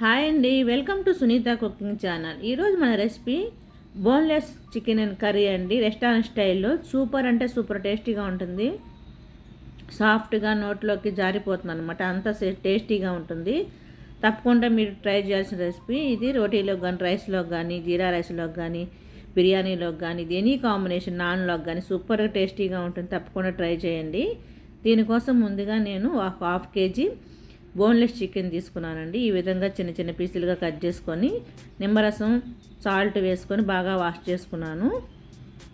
Hi అండి welcome to Sunitha cooking channel. ఈరోజు మన recipe boneless chicken and curry అండి. రెస్టారెంట్ స్టైల్లో సూపర్ అంటే సూపర్ టేస్టీగా ఉంటుంది. సాఫ్ట్గా నోట్లోకి జారిపోతుంది అనమాట అంత టేస్టీగా ఉంటుంది. తప్పకుండా మీరు ట్రై చేయాల్సిన రెసిపీ ఇది. రోటీలోకి కానీ రైస్లోకి కానీ జీరా రైస్లోకి కానీ బిర్యానీలోకి కానీ ఇది ఎనీ కాంబినేషన్ నాన్లోకి కానీ సూపర్ టేస్టీగా ఉంటుంది. తప్పకుండా ట్రై చేయండి. దీనికోసం ముందుగా నేను హాఫ్ కేజీ బోన్లెస్ చికెన్ తీసుకున్నానండి. ఈ విధంగా చిన్న చిన్న పీసులుగా కట్ చేసుకొని నిమ్మరసం సాల్ట్ వేసుకొని బాగా వాష్ చేసుకున్నాను.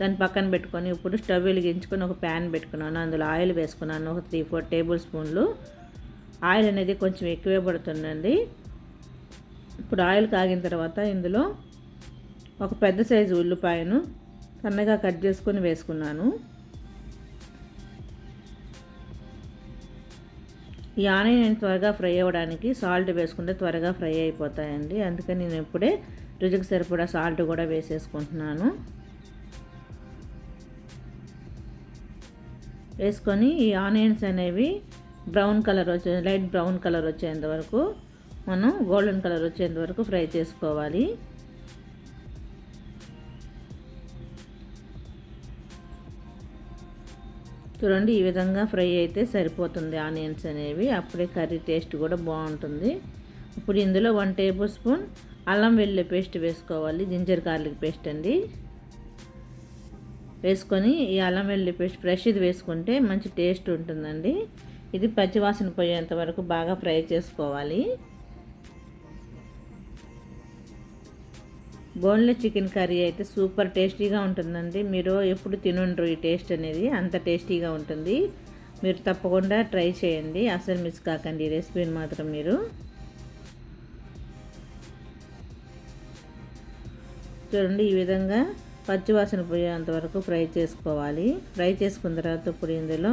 దాన్ని పక్కన పెట్టుకొని ఇప్పుడు స్టవ్ వెలిగించుకొని ఒక ప్యాన్ పెట్టుకున్నాను. అందులో ఆయిల్ వేసుకున్నాను. ఒక త్రీ ఫోర్ టేబుల్ స్పూన్లు. ఆయిల్ అనేది కొంచెం ఎక్కువే పడుతుందండి. ఇప్పుడు ఆయిల్ కాగిన తర్వాత ఇందులో ఒక పెద్ద సైజు ఉల్లిపాయను సన్నగా కట్ చేసుకొని వేసుకున్నాను. ఈ ఆనియన్ త్వరగా ఫ్రై అవ్వడానికి సాల్ట్ వేసుకుంటే త్వరగా ఫ్రై అయిపోతాయండి. అందుకని నేను ఇప్పుడే రుచికి సరిపడా సాల్ట్ కూడా వేసేసుకుంటున్నాను. వేసుకొని ఈ ఆనియన్స్ అనేవి బ్రౌన్ కలర్ వచ్చే లైట్ బ్రౌన్ కలర్ వచ్చేంత వరకు మనం గోల్డెన్ కలర్ వచ్చేంత వరకు ఫ్రై చేసుకోవాలి. చూడండి ఈ విధంగా ఫ్రై అయితే సరిపోతుంది. ఆనియన్స్ అనేవి అప్పుడే కర్రీ టేస్ట్ కూడా బాగుంటుంది. ఇప్పుడు ఇందులో వన్ టేబుల్ స్పూన్ అల్లం వెల్లుల్లి పేస్ట్ వేసుకోవాలి జింజర్ గార్లిక్ పేస్ట్ అండి. వేసుకొని ఈ అల్లం వెల్లుల్లి పేస్ట్ ఫ్రెష్ ఇది వేసుకుంటే మంచి టేస్ట్ ఉంటుందండి. ఇది పచ్చివాసన పోయేంత వరకు బాగా ఫ్రై చేసుకోవాలి. బోన్లెస్ చికెన్ కర్రీ అయితే సూపర్ టేస్టీగా ఉంటుందండి. మీరు ఎప్పుడు తినుండ్రు ఈ టేస్ట్ అనేది అంత టేస్టీగా ఉంటుంది. మీరు తప్పకుండా ట్రై చేయండి. అసలు మిస్ కాకండి ఈ రెసిపీని మాత్రం మీరు. చూడండి ఈ విధంగా పచ్చివాసన పోయేంత వరకు ఫ్రై చేసుకోవాలి. ఫ్రై చేసుకున్న తర్వాత ఇప్పుడు ఇందులో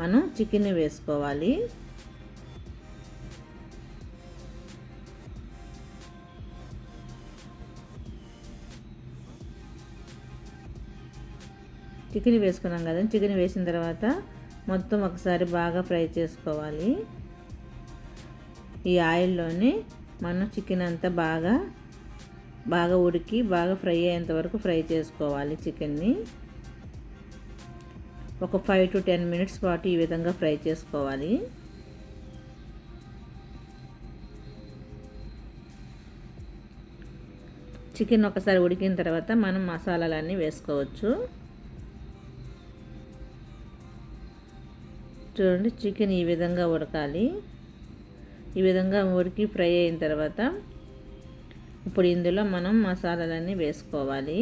మనం చికెన్ వేసుకోవాలి. చికెన్ వేసుకున్నాం కదా చికెన్ వేసిన తర్వాత మొత్తం ఒకసారి బాగా ఫ్రై చేసుకోవాలి. ఈ ఆయిల్లోనే మనం చికెన్ అంతా బాగా బాగా ఉడికి బాగా ఫ్రై అయ్యేంత వరకు ఫ్రై చేసుకోవాలి చికెన్ని. ఒక ఫైవ్ టు టెన్ మినిట్స్ పాటు ఈ విధంగా ఫ్రై చేసుకోవాలి. చికెన్ ఒకసారి ఉడికిన తర్వాత మనం మసాలాలన్నీ వేసుకోవచ్చు. చూడండి చికెన్ ఈ విధంగా ఉడకాలి. ఈ విధంగా ఉడికి ఫ్రై అయిన తర్వాత ఇప్పుడు ఇందులో మనం మసాలాలన్నీ వేసుకోవాలి.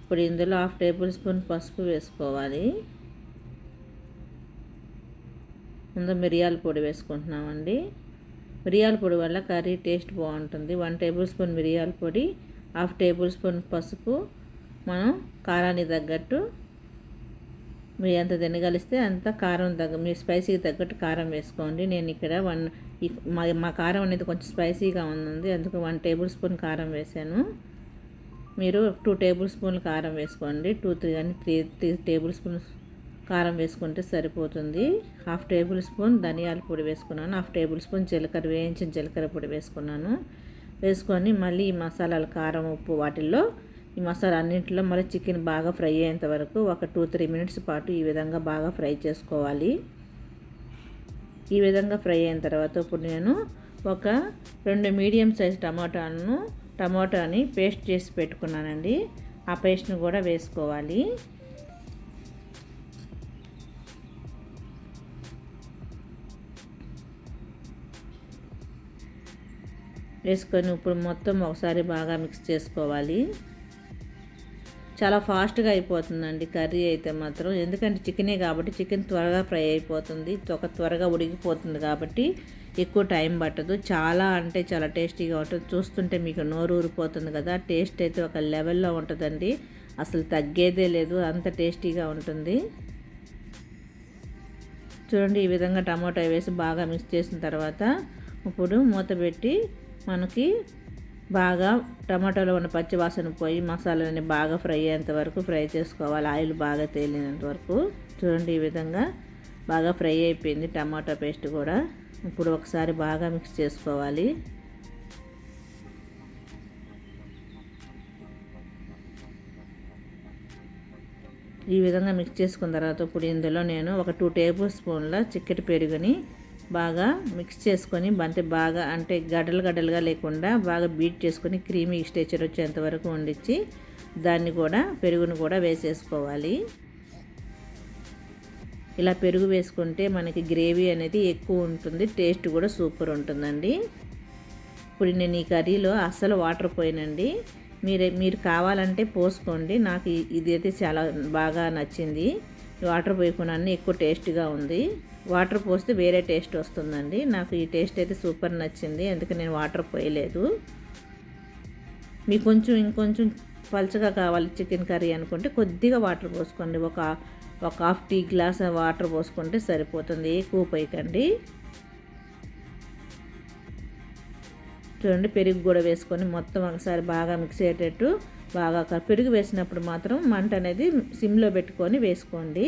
ఇప్పుడు ఇందులో హాఫ్ టేబుల్ స్పూన్ పసుపు వేసుకోవాలి. ముందు మిరియాల పొడి వేసుకుంటున్నామండి. మిరియాల పొడి వల్ల కర్రీ టేస్ట్ బాగుంటుంది. వన్ టేబుల్ స్పూన్ మిరియాల పొడి హాఫ్ టేబుల్ స్పూన్ పసుపు మనం కారానికి తగ్గట్టు మీరు ఎంత తినగలిస్తే అంత కారం తగ్గ మీరు స్పైసీకి తగ్గట్టు కారం వేసుకోండి. నేను ఇక్కడ వన్ మా మా కారం అనేది కొంచెం స్పైసీగా ఉంది. అందుకు వన్ టేబుల్ స్పూన్ కారం వేసాను. మీరు టూ టేబుల్ స్పూన్లు కారం వేసుకోండి. టూ త్రీ కానీ త్రీ త్రీ టేబుల్ స్పూన్ కారం వేసుకుంటే సరిపోతుంది. హాఫ్ టేబుల్ స్పూన్ ధనియాల పొడి వేసుకున్నాను. హాఫ్ టేబుల్ స్పూన్ జీలకర్ర వేయించిన జీలకర్ర పొడి వేసుకున్నాను. వేసుకొని మళ్ళీ ఈ మసాలాలు కారం ఉప్పు వాటిల్లో ఈ మసాలా అన్నింటిలో మళ్ళీ చికెన్ బాగా ఫ్రై అయ్యేంత వరకు ఒక టూ త్రీ మినిట్స్ పాటు ఈ విధంగా బాగా ఫ్రై చేసుకోవాలి. ఈ విధంగా ఫ్రై అయిన తర్వాత ఇప్పుడు నేను ఒక రెండు మీడియం సైజ్ టమాటాలను టమాటాని పేస్ట్ చేసి పెట్టుకున్నానండి. ఆ పేస్ట్ని కూడా వేసుకోవాలి. వేసుకొని ఇప్పుడు మొత్తం ఒకసారి బాగా మిక్స్ చేసుకోవాలి. చాలా ఫాస్ట్గా అయిపోతుందండి కర్రీ అయితే మాత్రం. ఎందుకంటే చికెనే కాబట్టి చికెన్ త్వరగా ఫ్రై అయిపోతుంది. ఒక త్వరగా ఉడికిపోతుంది కాబట్టి ఎక్కువ టైం పట్టదు. చాలా అంటే చాలా టేస్టీగా ఉంటుంది. చూస్తుంటే మీకు నోరు ఊరిపోతుంది కదా. టేస్ట్ అయితే ఒక లెవెల్లో ఉంటుందండి. అసలు తగ్గేదే లేదు. అంత టేస్టీగా ఉంటుంది. చూడండి ఈ విధంగా టమాటో వేసి బాగా మిక్స్ చేసిన తర్వాత ఇప్పుడు మూత పెట్టి మనకి బాగా టమాటాలో ఉన్న పచ్చివాసన పోయి మసాలాని బాగా ఫ్రై అయ్యేంత వరకు ఫ్రై చేసుకోవాలి. ఆయిల్ బాగా తేలినంత వరకు చూడండి ఈ విధంగా బాగా ఫ్రై అయిపోయింది టమాటా పేస్ట్ కూడా. ఇప్పుడు ఒకసారి బాగా మిక్స్ చేసుకోవాలి. ఈ విధంగా మిక్స్ చేసుకున్న తర్వాత ఇప్పుడు ఇందులో నేను ఒక టూ టేబుల్ స్పూన్ల చిక్కటి పెరుగుని బాగా మిక్స్ చేసుకొని బంతి బాగా అంటే గడ్డలు గడ్డలుగా లేకుండా బాగా బీట్ చేసుకొని క్రీమీ స్టేచర్ వచ్చేంత వరకు వండించి దాన్ని కూడా పెరుగును కూడా వేసేసుకోవాలి. ఇలా పెరుగు వేసుకుంటే మనకి గ్రేవీ అనేది ఎక్కువ ఉంటుంది టేస్ట్ కూడా సూపర్ ఉంటుందండి. ఇప్పుడు నేను ఈ కర్రీలో అస్సలు వాటర్ పోయినండి. మీరు మీరు కావాలంటే పోసుకోండి. నాకు ఇది అయితే చాలా బాగా నచ్చింది. వాటర్ పోయకుండా ఎక్కువ టేస్ట్గా ఉంది. వాటర్ పోస్తే వేరే టేస్ట్ వస్తుందండి. నాకు ఈ టేస్ట్ అయితే సూపర్ నచ్చింది. అందుకే నేను వాటర్ పోయలేదు. మీకు కొంచెం ఇంకొంచెం పలచగా కావాలి చికెన్ కర్రీ అనుకుంటే కొద్దిగా వాటర్ పోసుకోండి. ఒక ఒక హాఫ్ టీ గ్లాస్ వాటర్ పోసుకుంటే సరిపోతుంది. ఎక్కువ పోయకండి చూడండి పెరుగు కూడా వేసుకొని మొత్తం ఒకసారి బాగా మిక్స్ అయ్యేటట్టు బాగా పెరుగు వేసినప్పుడు మాత్రం మంట అనేది సిమ్లో పెట్టుకొని వేసుకోండి.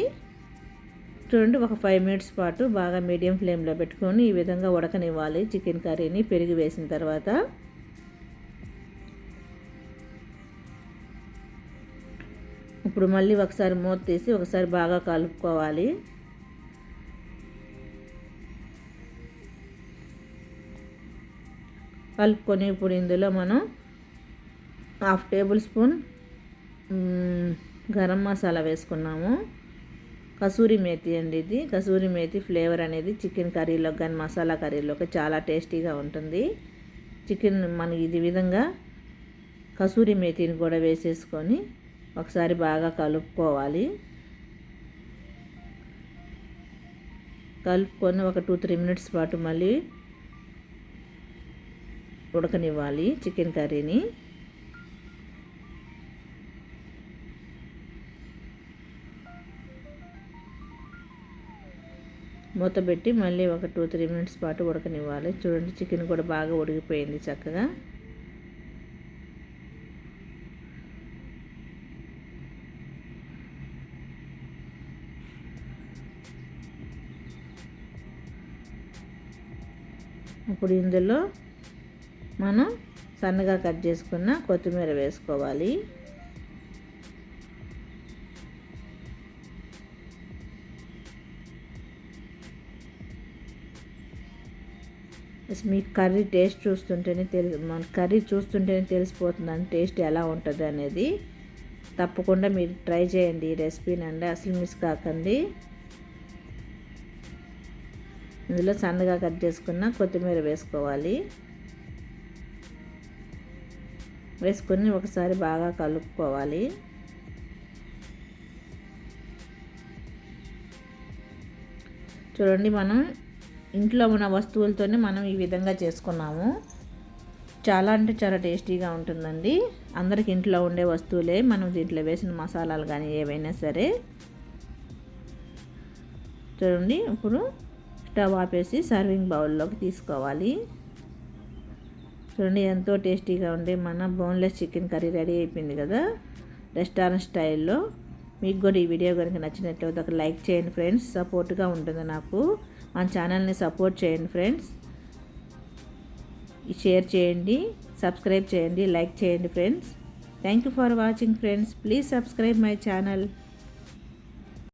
చూడండి ఒక ఫైవ్ మినిట్స్ పాటు బాగా మీడియం ఫ్లేమ్లో పెట్టుకొని ఈ విధంగా ఉడకనివ్వాలి. చికెన్ కర్రీని పెరుగు వేసిన తర్వాత. ఇప్పుడు మళ్ళీ ఒకసారి మూత తీసి ఒకసారి బాగా కలుపుకోవాలి. కలుపుకొని ఇప్పుడు ఇందులో మనం half table spoon garam masala వేసుకున్నాము. కసూరి మేతి అండి ఇది. కసూరి మేతి ఫ్లేవర్ అనేది చికెన్ కర్రీలో కానీ మసాలా కర్రీలోకి చాలా టేస్టీగా ఉంటుంది. చికెన్ మనకి ఇది విధంగా కసూరి మేతిని కూడా వేసేసుకొని ఒకసారి బాగా కలుపుకోవాలి. కలుపుకొని ఒక టూ త్రీ మినిట్స్ పాటు మళ్ళీ ఉడకనివ్వాలి చికెన్ కర్రీని. మూత పెట్టి మళ్ళీ ఒక టూ త్రీ మినిట్స్ పాటు ఉడకనివ్వాలి. చూడండి చికెన్ కూడా బాగా ఉడికిపోయింది చక్కగా. ఇప్పుడు ఇందులో మనం సన్నగా కట్ చేసుకున్న కొత్తిమీర వేసుకోవాలి. మీ కర్రీ టేస్ట్ చూస్తుంటేనే తెలి మన కర్రీ చూస్తుంటేనే తెలిసిపోతుందని టేస్ట్ ఎలా ఉంటుంది అనేది తప్పకుండా మీరు ట్రై చేయండి ఈ రెసిపీని అండి అసలు మిస్ కాకండి. ఇందులో సన్నగా కట్ చేసుకున్న కొత్తిమీర వేసుకోవాలి. వేసుకొని ఒకసారి బాగా కలుపుకోవాలి. చూడండి మనం ఇంట్లో ఉన్న వస్తువులతోనే మనం ఈ విధంగా చేసుకున్నాము. చాలా అంటే చాలా టేస్టీగా ఉంటుందండి. అందరికి ఇంట్లో ఉండే వస్తువులే మనం దీంట్లో వేసిన మసాలాలు కానీ ఏవైనా సరే. చూడండి ఇప్పుడు స్టవ్ ఆపేసి సర్వింగ్ బౌల్లోకి తీసుకోవాలి. చూడండి ఎంతో టేస్టీగా ఉండే మన బోన్లెస్ చికెన్ కర్రీ రెడీ అయిపోయింది కదా రెస్టారెంట్ స్టైల్లో. మీకు కూడా ఈ వీడియో కనుక నచ్చినట్లయితే ఒక లైక్ చేయండి ఫ్రెండ్స్. సపోర్ట్గా ఉంటుంది నాకు. మన ఛానల్ని సపోర్ట్ చేయండి ఫ్రెండ్స్. షేర్ చేయండి సబ్స్క్రైబ్ చేయండి లైక్ చేయండి friends. Thank you for watching friends please subscribe my channel